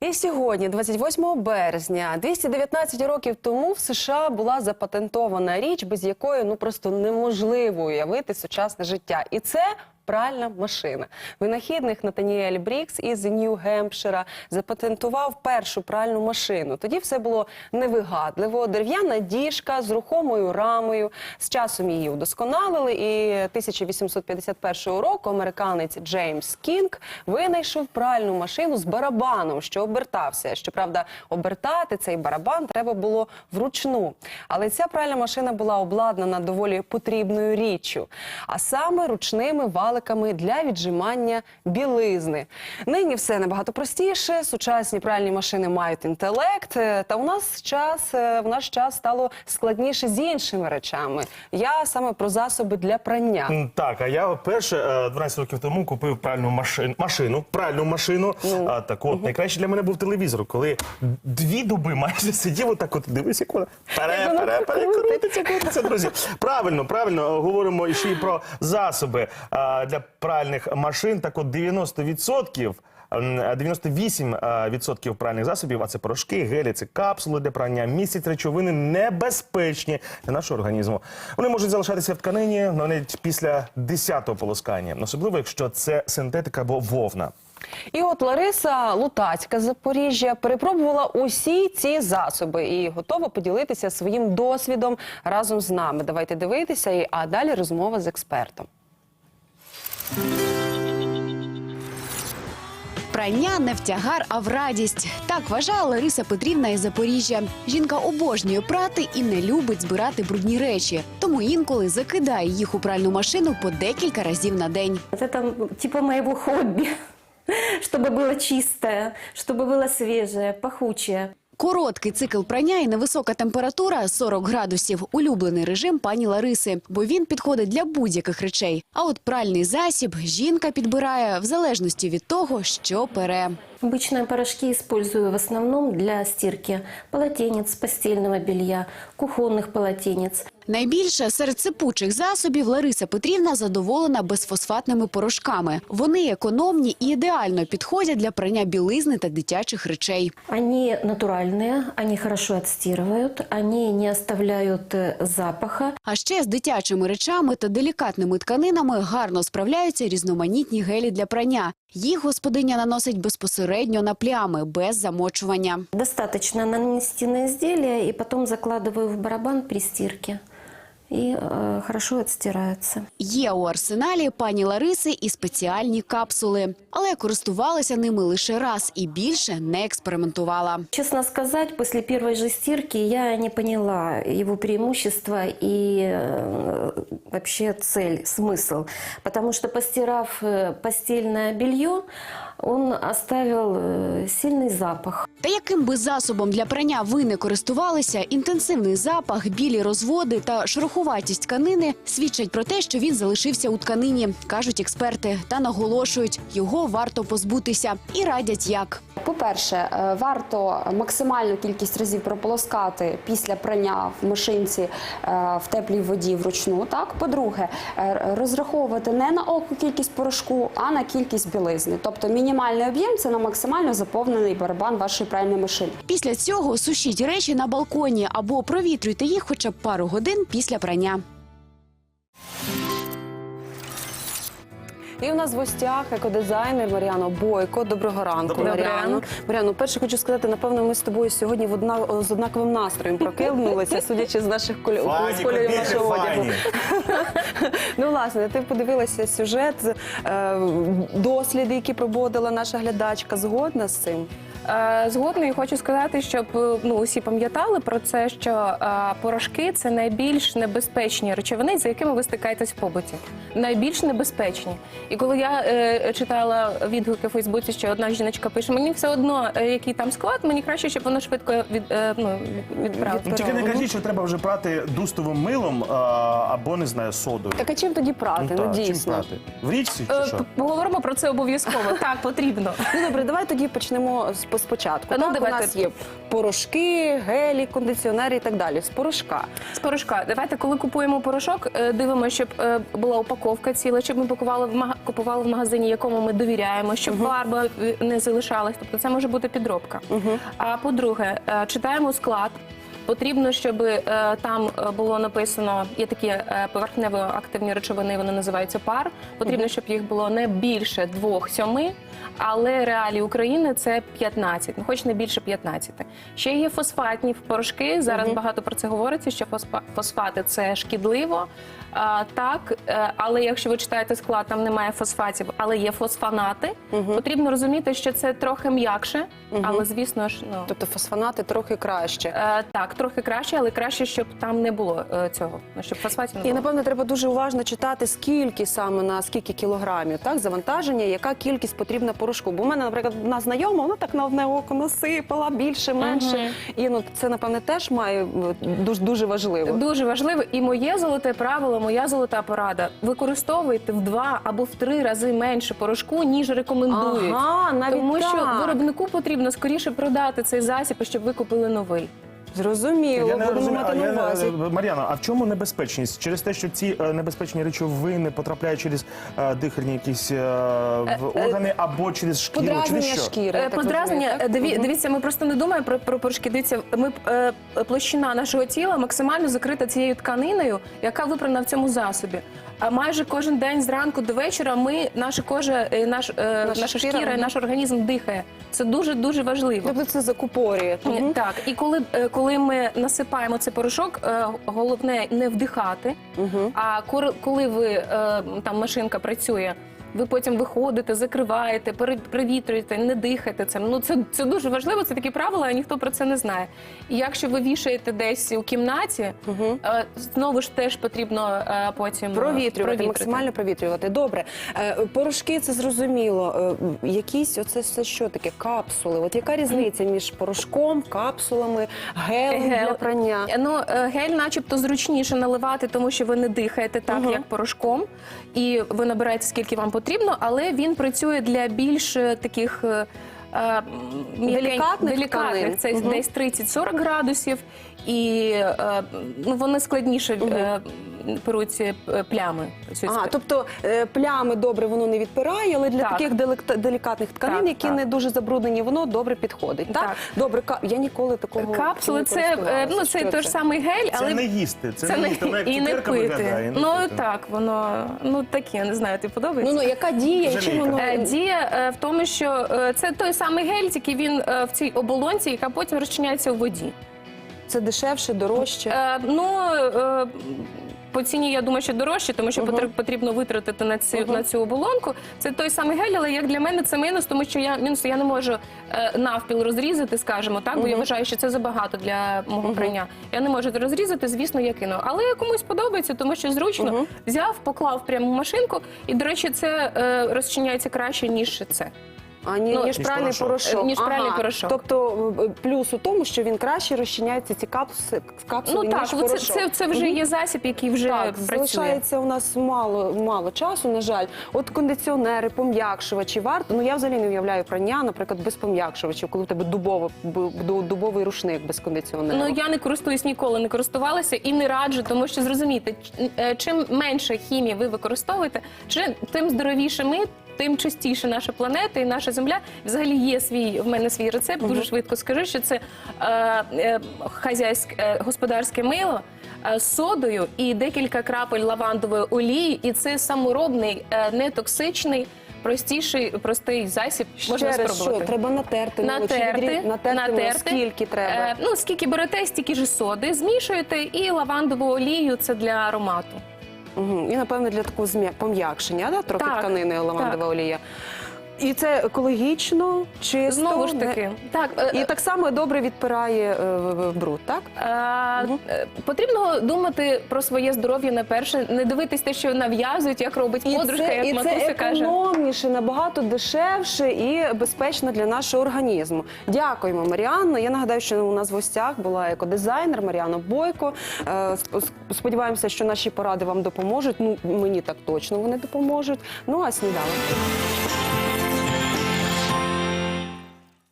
І сьогодні, 28 березня, 219 років тому в США була запатентована річ, без якої ну просто неможливо уявити сучасне життя. І це пральна машина. Винахідник Натаніель Брікс із Нью-Гемпшира запатентував першу пральну машину. Тоді все було невигадливо. Дерев'яна діжка з рухомою рамою. З часом її удосконалили, і 1851 року американець Джеймс Кінг винайшов пральну машину з барабаном, що обертався. Щоправда, обертати цей барабан треба було вручну. Але ця пральна машина була обладнана доволі потрібною річчю, а саме ручними валиками для віджимання білизни. Нині все набагато простіше. Сучасні пральні машини мають інтелект. е, Та у нас час е, в наш час стало складніше з іншими речами. Я саме про засоби для прання. Так, а я перше е, 12 років тому купив пральну машину, машину пральну машину. А, так от, найкраще для мене був телевізор, коли дві доби майже сидів отак от, дивись, як вона пере, пере, пере, крутиться. крутиться, крутиться, друзі. Правильно, правильно, е, говоримо ще й про засоби а, для пральних машин. Так от 90%, м, 98% пральних засобів, а це порошки, гелі, це капсули для прання, містять речовини небезпечні для нашого організму. Вони можуть залишатися в тканині навіть після 10-го полоскання, особливо якщо це синтетика або вовна. І от Лариса Лутацька з Запоріжжя перепробувала усі ці засоби і готова поділитися своїм досвідом разом з нами. Давайте дивитися, і- а далі розмова з експертом. Прання не в тягар, а в радість. Так вважає Лариса Петрівна із Запоріжжя. Жінка обожнює прати і не любить збирати брудні речі, тому інколи закидає їх у пральну машину по декілька разів на день. Вот это м, типа моего хобби, чтобы было чистое, чтобы было свежее, пахучее. Короткий цикл прання і невисока температура 40 градусів – улюблений режим пані Лариси, бо він підходить для будь-яких речей. А от пральний засіб жінка підбирає в залежності від того, що пере. Обычные порошки использую в основном для стирки полотенец, постельного белья, кухонных полотенец. Найбільше серед сипучих засобів Лариса Петрівна задоволена безфосфатними порошками. Вони економні і ідеально підходять для прання білизни та дитячих речей. Они натуральные, они хорошо отстирывают, они не оставляют э, запаха. А ще з дитячими речами та делікатними тканинами гарно справляються різноманітні гелі для прання. Їх господиня наносить безпосередньо на плями, без замочування. Достаточно нанести на изделие и потом закладываю в барабан при стирке. И э, хорошо отстирается. Є у арсеналі пані Лариси і спеціальні капсули, але користувалася ними лише раз і більше не експериментувала. Честно сказать, после первой же стирки я не поняла его преимущества и э, вообще цель, смысл. Потому что постирав э, постельное белье, он оставил э, сильный запах. Та яким би засобом для прання ви не користувалися, інтенсивний запах, білі розводи та шероховатість тканини свідчать про те, що він залишився у тканині, кажуть експерти, та наголошують, його варто позбутися і радять як. По-перше, е, варто максимальну кількість разів прополоскати після прання в машинці е, в теплій воді вручну. Так, по-друге, е, розраховувати не на око кількість порошку, а на кількість білизни. Тобто мінімальний об'єм це на максимально заповнений барабан вашої пральної машини. Після цього сушіть речі на балконі або провітрюйте їх хоча б пару годин після прання. І в нас в гостях екодизайнер Маріано Бойко. Доброго ранку, Мар'яно. Мар'яно, перше хочу сказати, напевно, ми з тобою сьогодні в одна з однаковим настроєм прокинулися, судячи з наших з кольорів нашого одягу. Ну, власне, ти подивилася сюжет, е, досліди, які проводила наша глядачка. Згодна з цим? Е, Згодна і хочу сказати, щоб е, ну усі пам'ятали про це, що е, порошки це найбільш небезпечні речовини, за якими ви стикаєтесь в побуті. Найбільш небезпечні. І коли я е, читала відгуки у Фейсбуці, що одна жіночка пише, мені все одно, е, який там склад, мені краще, щоб воно швидко від, е, ну, відправити. Ну, Тільки не кажіть, що треба вже прати дустовим милом а, або не знаю, содою. Так а чим тоді прати? Ну, так, чим дійсно. прати? В річці чи Е. Поговоримо про це обов'язково. Так, потрібно. Ну добре, давай тоді почнемо з спочатку. Ну, так, у нас є порошки, гелі, кондиціонери і так далі. З порошка. З порошка. Давайте, коли купуємо порошок, е, дивимося, щоб е, була упаковка ціла, щоб ми купували в мага- купували в магазині, якому ми довіряємо, щоб фарба е, не залишалась. Тобто це може бути підробка. А по-друге, читаємо склад. Потрібно, щоб е, там е, було написано, є такі е, поверхнево-активні речовини, вони називаються пар. Потрібно, щоб їх було не більше двох-сьоми, але реалії України це 15, ну хоч не більше 15. Ще є фосфатні порошки. Зараз багато про це говориться, що фосфа- фосфати це шкідливо. А, так, але якщо ви читаєте склад, там немає фосфатів, але є фосфанати. Потрібно розуміти, що це трохи м'якше, але звісно ж, ну Тобто фосфонати трохи краще. так, трохи краще, але краще, щоб там не було е, цього. ну, Щоб фосфатів не І було. напевно треба дуже уважно читати, скільки саме на скільки кілограмів, так завантаження, яка кількість потрібна порошку. Бо в мене, наприклад, одна знайома, вона так на одне око насипала більше, менше. І ну це напевне теж має е, дуже дуже важливо. Дуже важливо, і моє золоте правило, моя золота порада: використовуйте в два або в три рази менше порошку, ніж рекомендують. Ага, навіть Тому що так. виробнику потрібно скоріше продати цей засіб, щоб ви купили новий. Зрозуміло, Я не будемо розумію, мати а на я увазі. Мар'яна, а в чому небезпечність? Через те, що ці е, небезпечні речовини потрапляють через е, дихальні якісь е, в органи або через шкіру, через Подразнення що? шкіри. я Е, так Подразнення, розумію, так? диві- Мгм. дивіться, ми просто не думаємо про, про порошки. Дивіться, ми е, площина нашого тіла максимально закрита цією тканиною, яка випрана в цьому засобі. А майже кожен день зранку до вечора ми наша кожа, е, наш, е, Наша шкіра, шкіра, мгм. наш організм дихає. Це дуже дуже важливо. Тобто це закупорює. Мгм. Так, і коли, е, коли ми насипаємо цей порошок, е, головне не вдихати. А кор- коли ви е, там машинка працює, ви потім виходите, закриваєте, привітрюєте, не дихайте цим. Ну це, це дуже важливо. Це такі правила, а ніхто про це не знає. І якщо ви вішаєте десь у кімнаті, е, знову ж теж потрібно е, потім е, Провітрювати, максимально провітрювати. Добре, Е, порошки це зрозуміло. Е, Якісь оце все що таке? Капсули. От яка різниця між порошком, капсулами, гелем Гел. для прання? Ну, гель, начебто, зручніше наливати, тому що ви не дихаєте так, як порошком, і ви набираєте скільки вам потрібно, але він працює для більш е, таких. е, е, Делікатних делікатних. Це угу. десь 30-40 градусів, і ну, вони складніше е, перуть е, плями. А, тобто е, плями добре воно не відпирає, але для Так. таких делик- делікатних тканин, Так, які так. не дуже забруднені, воно добре підходить. Так, Так. добре, ка- я ніколи такого Капсули не це, е, користувалася. ну, це Що той ж самий гель, Це не їсти, це, це не їсти, воно як і не цукерка пити. виглядає. не Ну пити. так, воно ну таке, не знаю, ти подобається. Ну ну яка дія, і чим Жалійка. воно Е, Дія е, в тому, що е, це той самий гель, тільки він е, в цій оболонці, яка потім розчиняється у воді. це дешевше, дорожче? Е, Ну е, по ціні я думаю, що дорожче, тому що потр- потрібно витратити на цю на цю оболонку. Це той самий гель, але як для мене це мінус, тому що я мінус я не можу е, навпіл розрізати, скажімо так, бо я вважаю, що це забагато для мого прання. Я не можу розрізати, звісно, я кину. Але комусь подобається, тому що зручно взяв, поклав прямо в машинку, і до речі, це е, розчиняється краще ніж це. А ні, Ну, ніж ніж пральний порошок. порошок. Ніж пральний порошок. Тобто е, плюс у тому, що він краще розчиняється ці капсули, капсули Ну так, ніж це, порошок. це, це вже є засіб, який вже Так, працює. залишається у нас мало, мало часу, на жаль. От кондиціонери, пом'якшувачі варто. Ну я взагалі не уявляю прання, наприклад, без пом'якшувачів, коли в тебе дубовий, дубовий рушник без кондиціонеру. Ну я не користуюсь ніколи, не користувалася і не раджу, тому що зрозумійте, ч- е, чим менше хімії ви використовуєте, чи- тим здоровіше ми. Тим чистіше наша планета і наша земля. Взагалі є свій в мене свій рецепт. Дуже швидко скажу, що це е, е, хазяйське е, господарське мило е, з содою і декілька крапель лавандової олії. І це саморобний, е, нетоксичний, простіший, простий засіб. Можна раз, спробувати. що треба натерти, Натерти, відрі- натерти, натерти. скільки треба. Е, ну, скільки берете, стільки ж соди, змішуєте і лавандову олію це для аромату. Угу. І напевно для такого зм'я- пом'якшення, да? трохи Так, тканини лавандова так. олія. І це екологічно, чисто. Знову ж таки, так, е, І так само добре відпирає е, бруд, так? е, е, потрібно думати про своє здоров'я на перше, не дивитись те, що нав'язують, як робить подружка, це, як і це матуся каже. економніше, набагато дешевше і безпечно для нашого організму. Дякуємо, Маріанна. Я нагадаю, що у нас в гостях була екодизайнер Маріана Бойко. Е, Сподіваємося, що наші поради вам допоможуть. Ну мені так точно вони допоможуть. Ну а сніданок.